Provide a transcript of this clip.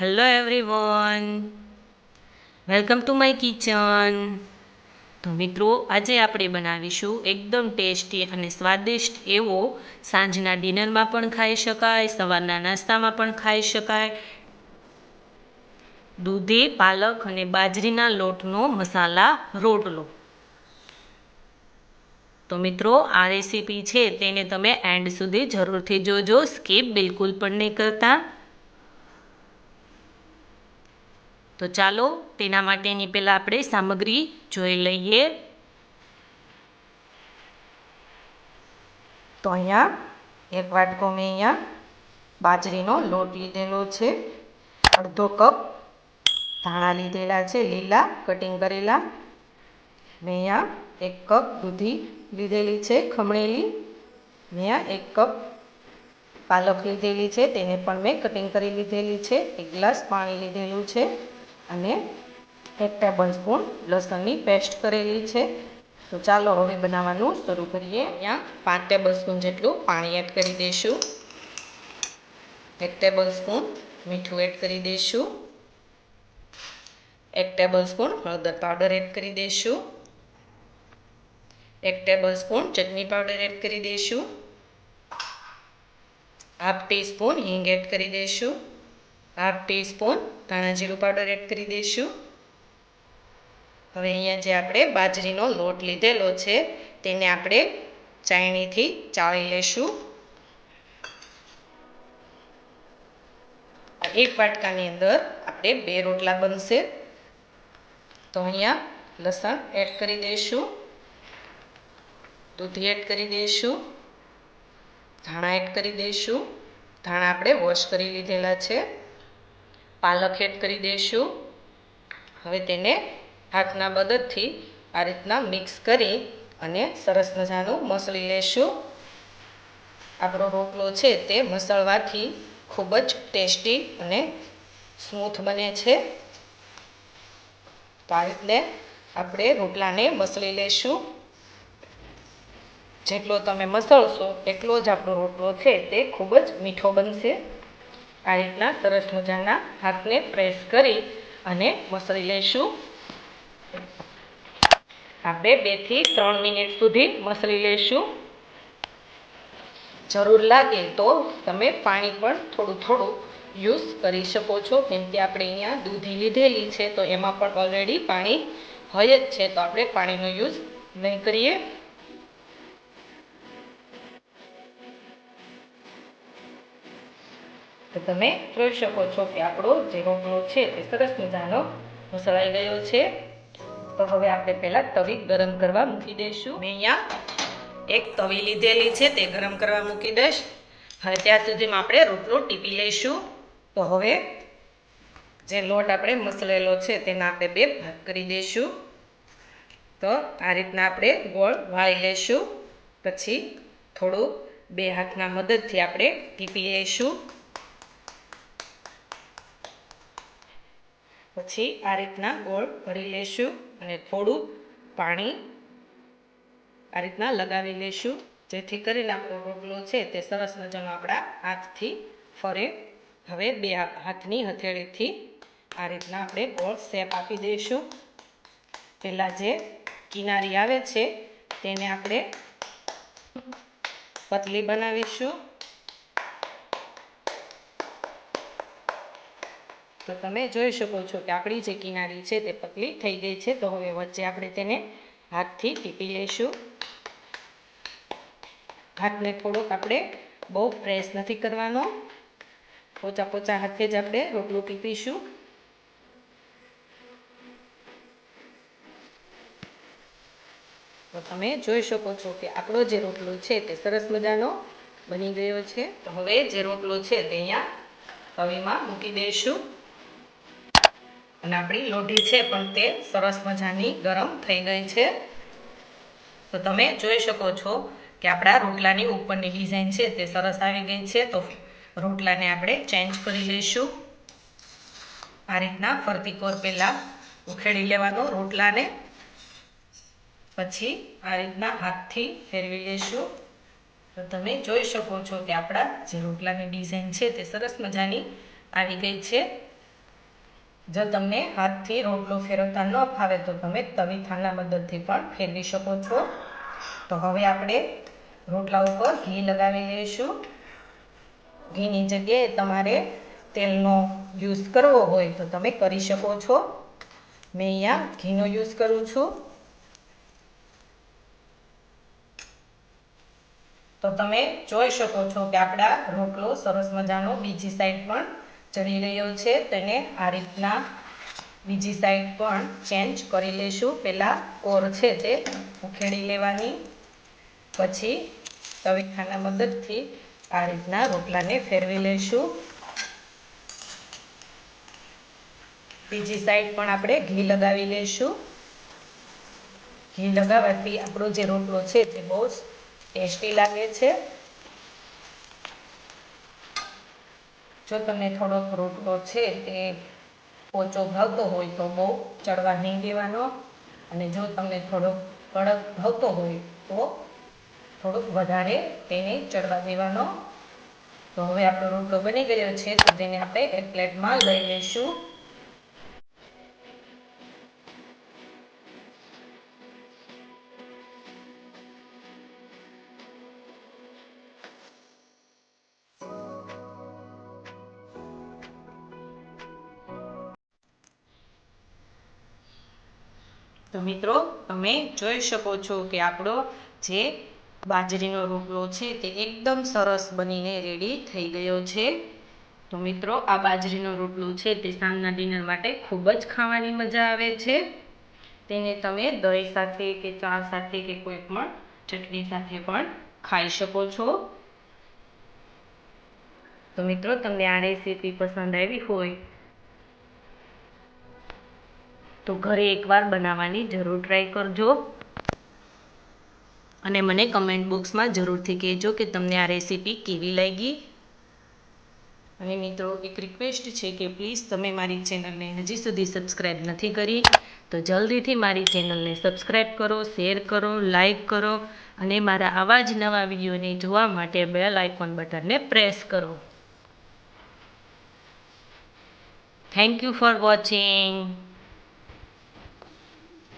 Hello everyone welcome to my kitchen તો મિત્રો, આજે આપણે બનાવીશું એકદમ ટેસ્ટી અને સ્વાદિષ્ટ એવો સાંજના ડિનરમાં પણ ખાઈ શકાય, સવારના નાસ્તામાં પણ ખાઈ શકાય. દૂધી પાલક અને બાજરીના લોટનો મસાલા રોટલો. તો મિત્રો, આ રેસીપી છે, તેને તમે એન્ડ સુધી જરૂરથી જોજો, સ્કીપ બિલકુલ પણ નહીં કરતા. તો ચાલો તેના માટેની પહેલાં આપણે સામગ્રી જોઈ લઈએ. તો અહીંયા એક વાટકો મેં અહીંયા બાજરીનો લોટ લીધેલો છે. અડધો કપ ધાણા લીધેલા છે, લીલા કટિંગ કરેલા. મેં અહીંયા એક કપ દૂધી લીધેલી છે, ખમણેલી. મેં અહીંયા એક કપ પાલક લીધેલી છે, તેને પણ મેં કટિંગ કરી લીધેલી છે. એક ગ્લાસ પાણી લીધેલું છે. અને એક ટેબલ સ્પૂન લસણની પેસ્ટ કરેલી છે. તો ચાલો હવે બનાવવાનું શરૂ કરીએ. અહીંયા પાંચ ટેબલ સ્પૂન જેટલું પાણી એડ કરી દઈશું. એક ટેબલ સ્પૂન મીઠું એડ કરી દઈશું. એક ટેબલ સ્પૂન હળદર પાવડર એડ કરી દઈશું. એક ટેબલ સ્પૂન ચટણી પાવડર એડ કરી દઈશું. હાફ ટી સ્પૂન હિંગ એડ કરી દઈશું. હાફ ટીસ્પૂન ધાણા જીરું પાવડર એડ કરી દઈશું. હવે અહીંયા જે આપણે બાજરીનો લોટ લીધેલો છે, તેને આપણે ચાયણીથી ચાળી લેશું. એક વાટકાની અંદર આપણે બે રોટલા બનશે. તો અહીંયા લસણ એડ કરી દઈશું. દૂધી એડ કરી દઈશું. ધાણા એડ કરી દઈશું. ધાણા આપણે વોશ કરી લીધેલા છે. પાલક એડ કરી દઈશું. હવે તેને હાથના મદદથી આ રીતના મિક્સ કરી અને સરસ મજાનું મસળી લેશું. આપણો રોટલો છે તે મસળવાથી ખૂબ જ ટેસ્ટી અને સ્મૂથ બને છે. તો આ રીતને આપણે રોટલાને મસળી લેશું. જેટલો તમે મસળશો એટલો જ આપણો રોટલો છે તે ખૂબ જ મીઠો બનશે. આ રીતના સરસ મજાના હાથને પ્રેસ કરી અને મસળી લઈશું. આપણે બેથી ત્રણ મિનિટ સુધી મસળી લઈશું. જરૂર લાગે તો તમે પાણી પણ થોડું થોડું યુઝ કરી શકો છો. કેમ કે આપણે અહીંયા દૂધી લીધેલી છે, તો એમાં પણ ઓલરેડી પાણી હોય જ છે. તો આપણે પાણીનો યુઝ નહીં કરીએ. તો તમે જોઈ શકો છો કે આપણો જે રોટલો છે તે સરસ મજાનો મસળાઈ ગયો છે. તો હવે આપણે પહેલાં તવી ગરમ કરવા મૂકી દઈશું. મેં અહીંયા એક તવી લીધેલી છે, તે ગરમ કરવા મૂકી દઈશ. હવે ત્યાં સુધીમાં આપણે રોટલો ટીપી લઈશું. તો હવે જે લોટ આપણે મસળેલો છે, તેના આપણે બે ભાગ કરી દઈશું. તો આ રીતના આપણે ગોળ વાળી લઈશું. પછી થોડું બે હાથના મદદથી આપણે ટીપી લઈશું. પછી આ રીતના ગોળ ભરી લેશું અને થોડું પાણી આ રીતના લગાવી લેશું. જેથી કરીને આપણો રોટલો છે તે સરસ મજાનો આપણા હાથથી ફરે. હવે બે હાથની હથેળીથી આ રીતના આપણે ગોળ શેપ આપી દઈશું. પહેલાં જે કિનારી આવે છે તેને આપણે પતલી બનાવીશું. તો તમે જોઈ શકો છો કે આપણી જે કિનારી છે તે પતલી થઈ ગઈ છે. તો હવે વચ્ચે આપણે તેને હાથથી ટીપી લઈશું. હાથને થોડોક આપણે બહુ પ્રેસ નથી કરવાનો. પોચા પોચા હાથે જ આપણે રોટલું ટીપીશું. તો તમે જોઈ શકો છો કે આપણો જે રોટલો છે તે સરસ મજાનો બની ગયો છે. તો હવે જે રોટલો છે તે અહીંયા તવીમાં મૂકી દઈશું. અને આપણી લોઢી છે પણ તે સરસ મજાની ગરમ થઈ ગઈ છે. તો તમે જોઈ શકો છો કે આપણા રોટલાની ઉપરની ડિઝાઇન છે તે સરસ આવી ગઈ છે. તો રોટલાને આપણે ચેન્જ કરી લઈશું. આ રીતના ફરતી કોર પહેલાં ઉખેડી લેવાનો રોટલાને. પછી આ રીતના હાથથી ફેરવી લઈશું. તો તમે જોઈ શકો છો કે આપણા જે રોટલાની ડિઝાઇન છે તે સરસ મજાની આવી ગઈ છે. જો તમને હાથથી રોટલો ફેરવતા ન ફાવે તો તમે તવીથાના મદદથી પણ ફેરવી શકો છો. તો હવે આપણે રોટલા ઉપર ઘી લગાવી લઈશું. ઘીની જગ્યાએ તમારે તેલનો યુઝ કરવો હોય તો તમે કરી શકો છો. મેં અહીંયા ઘીનો યુઝ કરું છું. તો તમે જોઈ શકો છો કે આપણા રોટલો સરસ મજાનો બીજી સાઈડ પણ ચડી રહ્યો છે, તેને આ રીતના બીજી સાઈડ પણ ચેન્જ કરી લઈશું પહેલાં કોર છે તે ઉખેડી લેવાની. પછી તવીખાના મદદથી આ રીતના રોટલાને ફેરવી લઈશું બીજી સાઈડ પણ આપણે ઘી લગાવી લઈશું ઘી લગાવવાથી આપણો જે રોટલો છે તે બહુ જ ટેસ્ટી લાગે છે. જો તમને થોડોક રોટલો છે તે પોચો ભાવતો હોય તો બહુ ચડવા નહીં દેવાનો. અને જો તમને થોડોક કડક ભાવતો હોય તો થોડુંક વધારે તેને ચડવા દેવાનો. તો હવે આપણો રોટલો બની ગયો છે. તો તેને આપણે એક પ્લેટમાં લઈ લઈશું. તો મિત્રો, તમે જોઈ શકો છો કે આપણો જે બાજરીનો રોટલો છે તે એકદમ સરસ બનીને રેડી થઈ ગયો છે. તો મિત્રો, આ બાજરીનો રોટલો છે તે સાંજના ડિનર માટે ખૂબ જ ખાવાની મજા આવે છે. તેને તમે દહીં સાથે કે ચા સાથે કે કોઈ પણ ચટણી સાથે પણ ખાઈ શકો છો. તો મિત્રો, તમને આ રેસીપી પસંદ આવી હોય તો ઘરે એકવાર બનાવવાની જરૂર ટ્રાય કરજો. અને મને કમેન્ટ બોક્સમાં જરૂરથી કહેજો કે તમને આ રેસીપી કેવી લાગી. અને મિત્રો, એક રિક્વેસ્ટ છે કે પ્લીઝ તમે મારી ચેનલને હજી સુધી સબસ્ક્રાઈબ નથી કરી, તો જલ્દીથી મારી ચેનલને સબસ્ક્રાઈબ કરો શેર કરો લાઈક કરો, અને મારા આવા જ નવા વિડીયોને જોવા માટે બેલ આઇકોન બટનને પ્રેસ કરો. Thank you for watching